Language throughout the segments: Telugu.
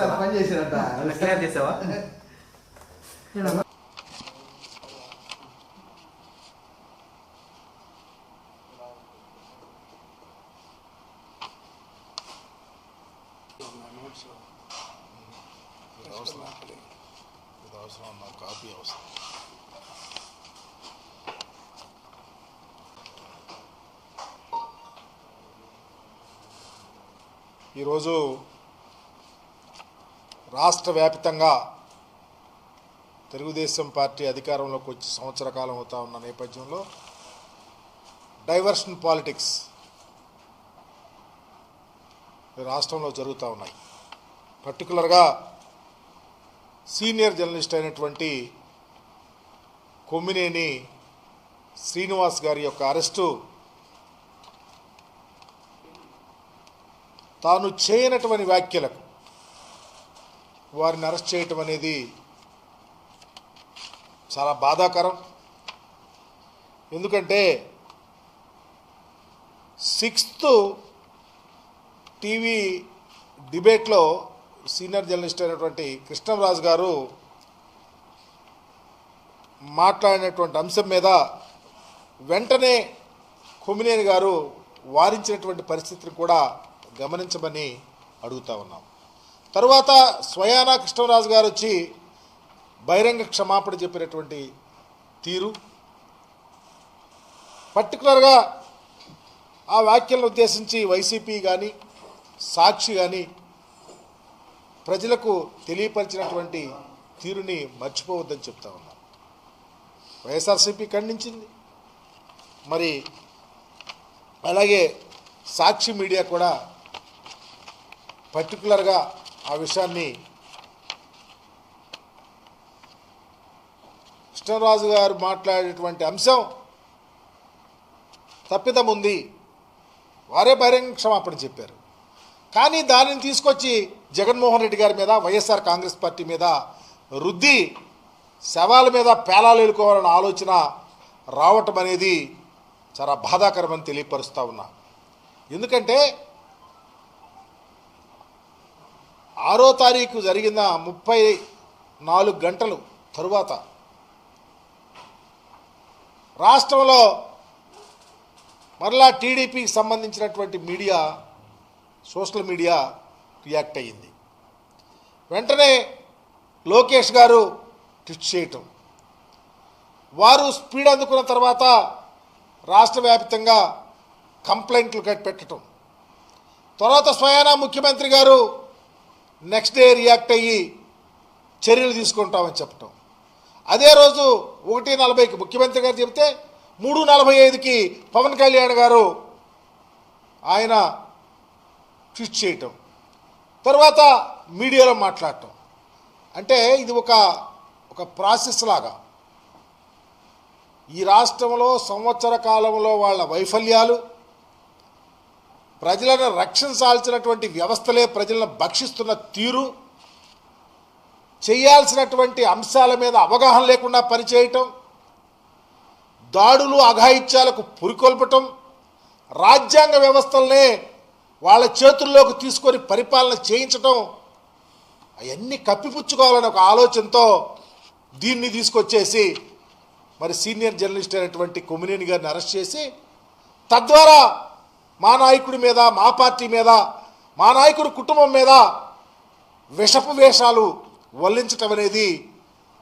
విషయంలో పని చేసినట్ట క్లియర్ చేసావా? ఇది అవసరం ఇది అవసరం నాకు కాపీ అవసరం ఈరోజు రాష్ట్ర వ్యాప్తంగా తెలుగుదేశం పార్టీ అధికారంలోకి వచ్చి సంవత్సర కాలం అవుతా ఉన్న నేపథ్యంలో డైవర్షన్ పాలిటిక్స్ రాష్ట్రంలో జరుగుతూ ఉన్నాయి. పర్టికులర్గా సీనియర్ జర్నలిస్ట్ అయినటువంటి కొమ్మినేని శ్రీనివాస్ గారి యొక్క అరెస్టు తాను చేయనటువంటి వ్యాఖ్యలకు వారిని అరెస్ట్ చేయటం అనేది చాలా బాధాకరం. ఎందుకంటే సిక్స్త్ టీవీ డిబేట్లో సీనియర్ జర్నలిస్ట్ అయినటువంటి కృష్ణరాజు గారు మాట్లాడినటువంటి అంశం మీద వెంటనే కొమ్మినేని గారు వారించినటువంటి పరిస్థితిని కూడా గమనించమని అడుగుతా ఉన్నాం. తర్వాత స్వయానా కృష్ణరాజు గారు వచ్చి బహిరంగ క్షమాపణ చెప్పినటువంటి తీరు. పర్టికులర్గా ఆ వ్యాఖ్యలను ఉద్దేశించి వైసీపీ కానీ సాక్షి కానీ ప్రజలకు తెలియపరిచినటువంటి తీరుని మర్చిపోవద్దని చెప్తా ఉన్నాం. వైఎస్ఆర్సీపీ ఖండించింది. మరి అలాగే సాక్షి మీడియా కూడా పర్టికులర్గా ఆ విషయాన్ని కృష్ణరాజు గారు మాట్లాడేటువంటి అంశం తప్పిదం ఉంది వారే బహిరంగ క్షమాపణ చెప్పారు. కానీ దానిని తీసుకొచ్చి జగన్మోహన్ రెడ్డి గారి మీద వైఎస్ఆర్ కాంగ్రెస్ పార్టీ మీద రుద్ది శవాల మీద పేలాలు ఎలుకోవాలన్న ఆలోచన రావటం అనేది చాలా బాధాకరమని తెలియపరుస్తూ ఉన్నా. ఎందుకంటే ఆరో తారీఖు జరిగిన ముప్పై నాలుగు గంటలు తరువాత రాష్ట్రంలో మరలా టీడీపీకి సంబంధించినటువంటి మీడియా సోషల్ మీడియా రియాక్ట్ అయ్యింది. వెంటనే లోకేష్ గారు ట్విట్ చేయటం. వారు స్పీడ్ అందుకున్న తర్వాత రాష్ట్ర వ్యాప్తంగా కంప్లైంట్లు కట్టి పెట్టడం తర్వాత స్వయానా ముఖ్యమంత్రి గారు నెక్స్ట్ డే రియాక్ట్ అయ్యి చర్యలు తీసుకుంటామని చెప్పటం. అదే రోజు ఒకటి నలభైకి ముఖ్యమంత్రి గారు చెబితే మూడు నలభై ఐదుకి పవన్ కళ్యాణ్ గారు ఆయన ట్వీట్ చేయటం. తర్వాత మీడియాలో మాట్లాడటం. అంటే ఇది ఒక ఒక ప్రాసెస్ లాగా. ఈ రాష్ట్రంలో సంవత్సర కాలంలో వాళ్ళ వైఫల్యాలు ప్రజలను రక్షించాల్సినటువంటి వ్యవస్థలే ప్రజలను భక్షిస్తున్న తీరు చేయాల్సినటువంటి అంశాల మీద అవగాహన లేకుండా పనిచేయటం దాడులు అఘాయిత్యాలకు పురికొల్పటం రాజ్యాంగ వ్యవస్థలనే వాళ్ళ చేతుల్లోకి తీసుకొని పరిపాలన చేయించటం అవన్నీ కప్పిపుచ్చుకోవాలనే ఒక ఆలోచనతో దీన్ని తీసుకొచ్చేసి మరి సీనియర్ జర్నలిస్ట్ అయినటువంటి కొమ్మినేని గారిని అరెస్ట్ చేసి తద్వారా మా నాయకుడి మీద మా పార్టీ మీద మా నాయకుడి కుటుంబం మీద విషపు వేషాలు వల్లించటం అనేది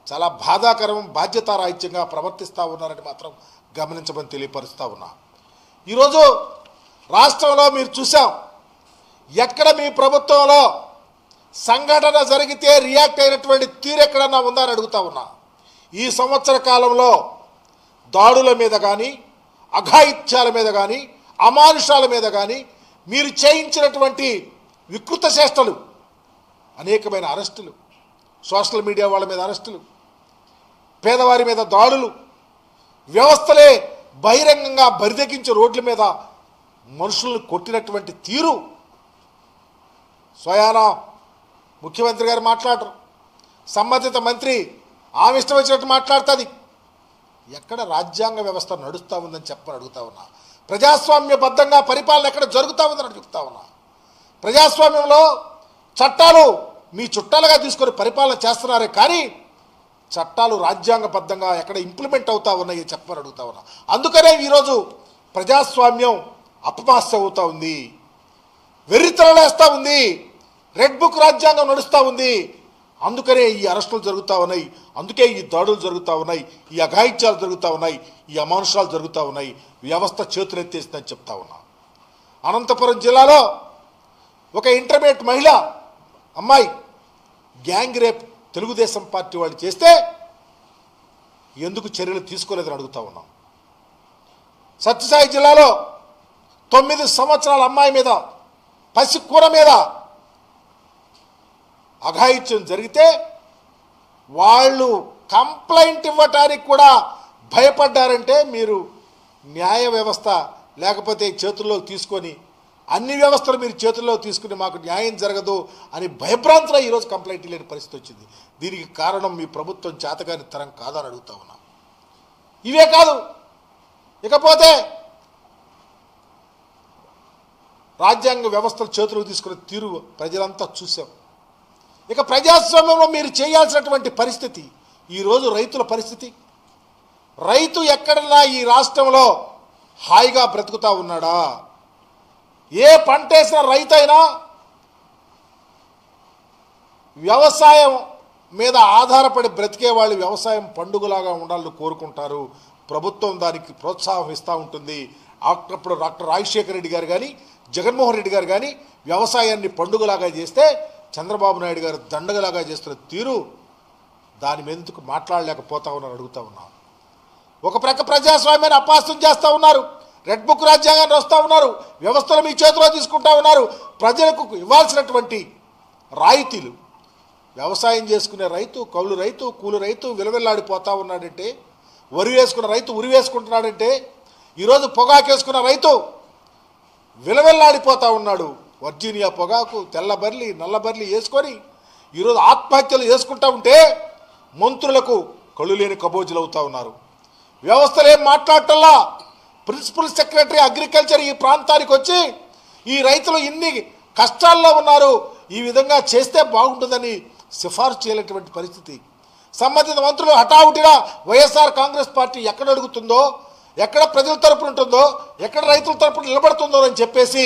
చాలా బాధాకరం బాధ్యతారాహిత్యంగా ప్రవర్తిస్తూ ఉన్నారని మాత్రం గమనించమని తెలియపరుస్తూ ఉన్నా. ఈరోజు రాష్ట్రంలో మీరు చూసాం ఎక్కడ మీ ప్రభుత్వంలో సంఘటన జరిగితే రియాక్ట్ అయినటువంటి తీరు ఎక్కడన్నా ఉందా అని అడుగుతా ఉన్నా. ఈ సంవత్సర కాలంలో దాడుల మీద కానీ అఘాయిత్యాల మీద కానీ అమానుషాల మీద కానీ మీరు చేయించినటువంటి వికృత చేష్టలు అనేకమైన అరెస్టులు సోషల్ మీడియా వాళ్ళ మీద అరెస్టులు పేదవారి మీద దాడులు వ్యవస్థలే బహిరంగంగా బరిదెగించే రోడ్ల మీద మనుషులను కొట్టినటువంటి తీరు. స్వయానా ముఖ్యమంత్రి గారు మాట్లాడరు. సంబంధిత మంత్రి ఆమె ఇష్టం వచ్చినట్టు మాట్లాడుతుంది. ఎక్కడ రాజ్యాంగ వ్యవస్థ నడుస్తూ ఉందని చెప్పని అడుగుతా ఉన్నా. ప్రజాస్వామ్యబద్ధంగా పరిపాలన ఎక్కడ జరుగుతూ ఉందని చెప్తా ఉన్నా. ప్రజాస్వామ్యంలో చట్టాలు మీ చుట్టాలుగా తీసుకొని పరిపాలన చేస్తున్నారే కానీ చట్టాలు రాజ్యాంగబద్ధంగా ఎక్కడ ఇంప్లిమెంట్ అవుతా ఉన్నాయి చెప్పమని అడుగుతా ఉన్నా. అందుకనే ఈరోజు ప్రజాస్వామ్యం అపమాస్య అవుతా ఉంది. వెర్రితలలేస్తూ ఉంది. రెడ్ బుక్ రాజ్యాంగం నడుస్తూ ఉంది. అందుకనే ఈ అరెస్టులు జరుగుతూ ఉన్నాయి. అందుకే ఈ దాడులు జరుగుతూ ఉన్నాయి. ఈ అఘాయిత్యాలు జరుగుతూ ఉన్నాయి. ఈ అమానుషాలు జరుగుతూ ఉన్నాయి. వ్యవస్థ చేతులెత్తేసిందని చెప్తా ఉన్నా. అనంతపురం జిల్లాలో ఒక ఇంటర్మీడియట్ మహిళ అమ్మాయి గ్యాంగ్ రేప్ తెలుగుదేశం పార్టీ వాళ్ళు చేస్తే ఎందుకు చర్యలు తీసుకోలేదని అడుగుతా ఉన్నాం. సత్యసాయి జిల్లాలో తొమ్మిది సంవత్సరాల అమ్మాయి మీద పసికూర మీద అఘాయిత్యం జరిగితే వాళ్ళు కంప్లైంట్ ఇవ్వటానికి కూడా భయపడ్డారంటే మీరు న్యాయ వ్యవస్థ లేకపోతే చేతుల్లోకి తీసుకొని అన్ని వ్యవస్థలు మీరు చేతుల్లో తీసుకుని మాకు న్యాయం జరగదు అని భయభ్రాంతిలో ఈరోజు కంప్లైంట్ లేని పరిస్థితి వచ్చింది. దీనికి కారణం మీ ప్రభుత్వం చేతగాని తరం కాదని అడుగుతా ఉన్నా. ఇవే కాదు. ఇకపోతే రాజ్యాంగ వ్యవస్థలు చేతులకు తీసుకునే తీరు ప్రజలంతా చూసాం ఇక ప్రజాస్వామ్యంలో మీరు చేయాల్సినటువంటి పరిస్థితి ఈరోజు రైతుల పరిస్థితి. రైతు ఎక్కడన్నా ఈ రాష్ట్రంలో హాయిగా బ్రతుకుతా ఉన్నాడా? ఏ పంట వేసిన రైతైనా వ్యవసాయం మీద ఆధారపడి బ్రతికే వాళ్ళు వ్యవసాయం పండుగలాగా ఉండాలని కోరుకుంటారు. ప్రభుత్వం దానికి ప్రోత్సాహం ఇస్తూ ఉంటుంది. అప్పుడు డాక్టర్ రాజశేఖర రెడ్డి గారు కానీ జగన్మోహన్ రెడ్డి గారు కానీ వ్యవసాయాన్ని పండుగలాగా చేస్తే చంద్రబాబు నాయుడు గారు దండగలాగా చేస్తున్న తీరు దాని మీద ఎందుకు మాట్లాడలేకపోతా ఉన్నారు అడుగుతా ఉన్నాం. ఒక ప్రక్క ప్రజాస్వామ్యాన్ని అపాస్తం చేస్తూ ఉన్నారు. రెడ్ బుక్ రాజ్యాంగాన్ని వస్తూ ఉన్నారు. వ్యవస్థలు మీ చేతిలో తీసుకుంటా ఉన్నారు. ప్రజలకు ఇవ్వాల్సినటువంటి రాయితీలు. వ్యవసాయం చేసుకునే రైతు కౌలు రైతు కూలి రైతు విలవిల్లాడిపోతూ ఉన్నాడంటే వరి వేసుకున్న రైతు ఉరి వేసుకుంటున్నాడంటే ఈరోజు పొగాకేసుకున్న రైతు విలవిల్లాడిపోతా ఉన్నాడు. వర్జీనియా పొగాకు తెల్ల నల్లబర్లి నల్ల వేసుకొని ఈరోజు ఆత్మహత్యలు చేసుకుంటూ ఉంటే మంత్రులకు కళ్ళు లేని కబోజులు అవుతా ఉన్నారు. వ్యవస్థలు ఏం మాట్లాడటల్లా? ప్రిన్సిపల్ సెక్రటరీ అగ్రికల్చర్ ఈ ప్రాంతానికి వచ్చి ఈ రైతులు ఇన్ని కష్టాల్లో ఉన్నారు ఈ విధంగా చేస్తే బాగుంటుందని సిఫార్సు చేయలేటువంటి పరిస్థితి. సంబంధిత మంత్రులు హఠావుటిగా వైఎస్ఆర్ కాంగ్రెస్ పార్టీ ఎక్కడ అడుగుతుందో ఎక్కడ ప్రజల తరపున ఉంటుందో ఎక్కడ రైతుల తరపున నిలబడుతుందో అని చెప్పేసి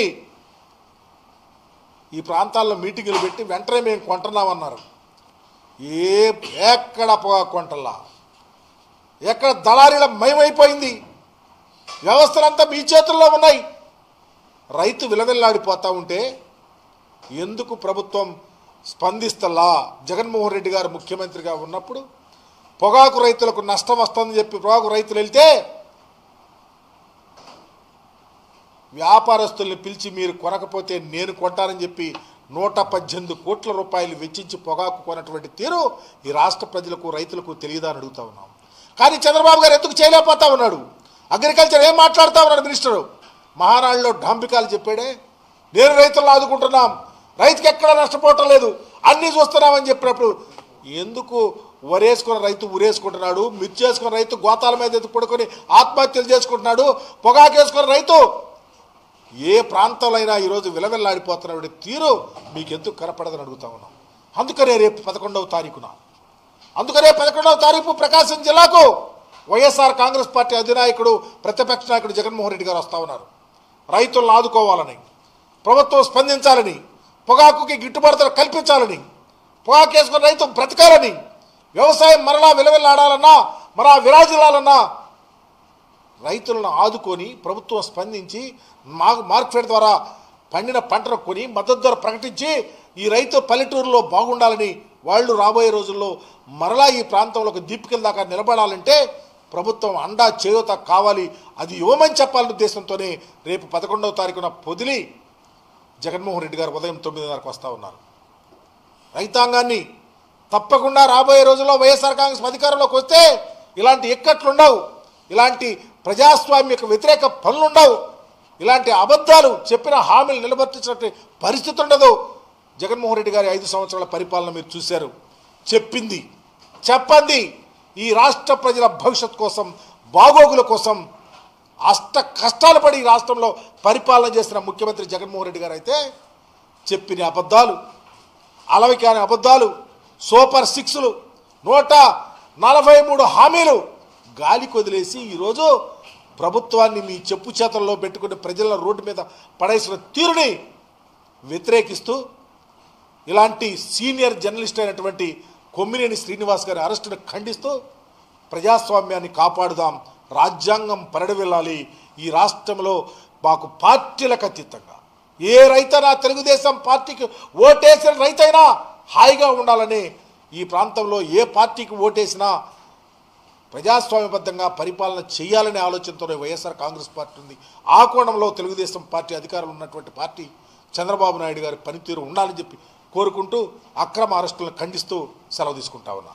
ఈ ప్రాంతాల్లో మీటింగులు పెట్టి వెంటనే మేము కొంటున్నామన్నారు. ఏ ఎక్కడ కొంటల్లా? ఎక్కడ దళారీల మయమైపోయింది? వ్యవస్థలంతా మీ చేతుల్లో ఉన్నాయి. రైతు విలవిల్లాడిపోతూ ఉంటే ఎందుకు ప్రభుత్వం స్పందిస్తలా జగన్మోహన్ రెడ్డి గారు ముఖ్యమంత్రిగా ఉన్నప్పుడు పొగాకు రైతులకు నష్టం వస్తుందని చెప్పి పొగాకు రైతులు వెళ్తే వ్యాపారస్తుల్ని పిలిచి మీరు కొనకపోతే నేను కొంటానని చెప్పి నూట పద్దెనిమిది కోట్ల రూపాయలు వెచ్చించి పొగాకు కొన్నటువంటి తీరు ఈ రాష్ట్ర ప్రజలకు రైతులకు తెలియదా అని అడుగుతా ఉన్నాం. కానీ చంద్రబాబు గారు ఎందుకు చేయలేకపోతా ఉన్నాడు? అగ్రికల్చర్ ఏం మాట్లాడుతా ఉన్నాడు మినిస్టరు? మహానాడులో డాంబికాలు చెప్పాడే నేను రైతులను ఆదుకుంటున్నాం. రైతుకి ఎక్కడా నష్టపోవటం లేదు. అన్నీ చూస్తున్నామని చెప్పినప్పుడు ఎందుకు వరేసుకున్న రైతు ఉరేసుకుంటున్నాడు? మిర్చి వేసుకున్న రైతు గోతాల మీద ఎత్తుకు పడుకొని ఆత్మహత్యలు చేసుకుంటున్నాడు? పొగాకు వేసుకున్న రైతు ఏ ప్రాంతంలో అయినా ఈరోజు విలవిల్లాడిపోతున్న తీరు మీకు ఎందుకు కనపడదని అడుగుతా ఉన్నాం. అందుకనే రేపు పదకొండవ తారీఖున అందుకనే పదకొండవ తారీఖు ప్రకాశం జిల్లాకు వైఎస్ఆర్ కాంగ్రెస్ పార్టీ అధినాయకుడు ప్రతిపక్ష నాయకుడు జగన్మోహన్ రెడ్డి గారు వస్తూ ఉన్నారు. రైతులను ఆదుకోవాలని ప్రభుత్వం స్పందించాలని పొగాకుకి గిట్టుబాటు కల్పించాలని పొగాకు వేసుకున్న రైతు బ్రతకాలని వ్యవసాయం మరలా విలవిల్లాడాలన్నా మరా విరాజిల్లాలన్నా రైతులను ఆదుకొని ప్రభుత్వం స్పందించి మా మార్కెట్ ద్వారా పండిన పంటను కొని మద్దతు ధర ప్రకటించి ఈ రైతు పల్లెటూరులో బాగుండాలని వాళ్ళు రాబోయే రోజుల్లో మరలా ఈ ప్రాంతంలో ఒక దీపికల దాకా నిలబడాలంటే ప్రభుత్వం అండా చేయూత కావాలి. అది ఇవ్వమని చెప్పాలనే ఉద్దేశంతోనే రేపు పదకొండవ తారీఖున పొదిలి జగన్మోహన్ రెడ్డి గారు ఉదయం తొమ్మిదిన్నరకు వస్తూ ఉన్నారు. రైతాంగాన్ని తప్పకుండా రాబోయే రోజుల్లో వైఎస్ఆర్ కాంగ్రెస్ అధికారంలోకి వస్తే ఇలాంటి ఇక్కట్లుండవు ఇలాంటి ప్రజాస్వామ్యకు వ్యతిరేక పనులుండవు. ఇలాంటి అబద్ధాలు చెప్పిన హామీలు నిలబర్తించినట్టు పరిస్థితి ఉండదు. జగన్మోహన్ రెడ్డి గారి ఐదు సంవత్సరాల పరిపాలన మీరు చూశారు. చెప్పింది చెప్పండి ఈ రాష్ట్ర ప్రజల భవిష్యత్ కోసం బాగోగుల కోసం అష్ట కష్టాలు పడి ఈ రాష్ట్రంలో పరిపాలన చేసిన ముఖ్యమంత్రి జగన్మోహన్ రెడ్డి గారు అయితే చెప్పిన అబద్ధాలు అలవికాని అబద్ధాలు సూపర్ సిక్స్లు నూట నలభై మూడు హామీలు గాలి కొదిలేసి ఈరోజు ప్రభుత్వాన్ని మీ చెప్పు చేతల్లో పెట్టుకుని ప్రజల రోడ్డు మీద పడేసిన తీరుని వ్యతిరేకిస్తూ ఇలాంటి సీనియర్ జర్నలిస్ట్ అయినటువంటి కొమ్మినేని శ్రీనివాస్ గారి అరెస్టును ఖండిస్తూ ప్రజాస్వామ్యాన్ని కాపాడుదాం రాజ్యాంగం పరిడవిల్లాలి ఈ రాష్ట్రంలో మాకు పార్టీలకు అతీతంగా. ఏ రైతైనా తెలుగుదేశం పార్టీకి ఓటేసిన రైతైనా హాయిగా ఉండాలని ఈ ప్రాంతంలో ఏ పార్టీకి ఓటేసినా ప్రజాస్వామ్యబద్ధంగా పరిపాలన చేయాలనే ఆలోచనతోనే వైఎస్ఆర్ కాంగ్రెస్ పార్టీ ఉంది. ఆ కోణంలో తెలుగుదేశం పార్టీ అధికారంలో ఉన్నటువంటి పార్టీ చంద్రబాబు నాయుడు గారి పనితీరు ఉండాలని చెప్పి కోరుకుంటూ అక్రమ అరెస్టులను ఖండిస్తూ సెలవు తీసుకుంటా ఉన్నా.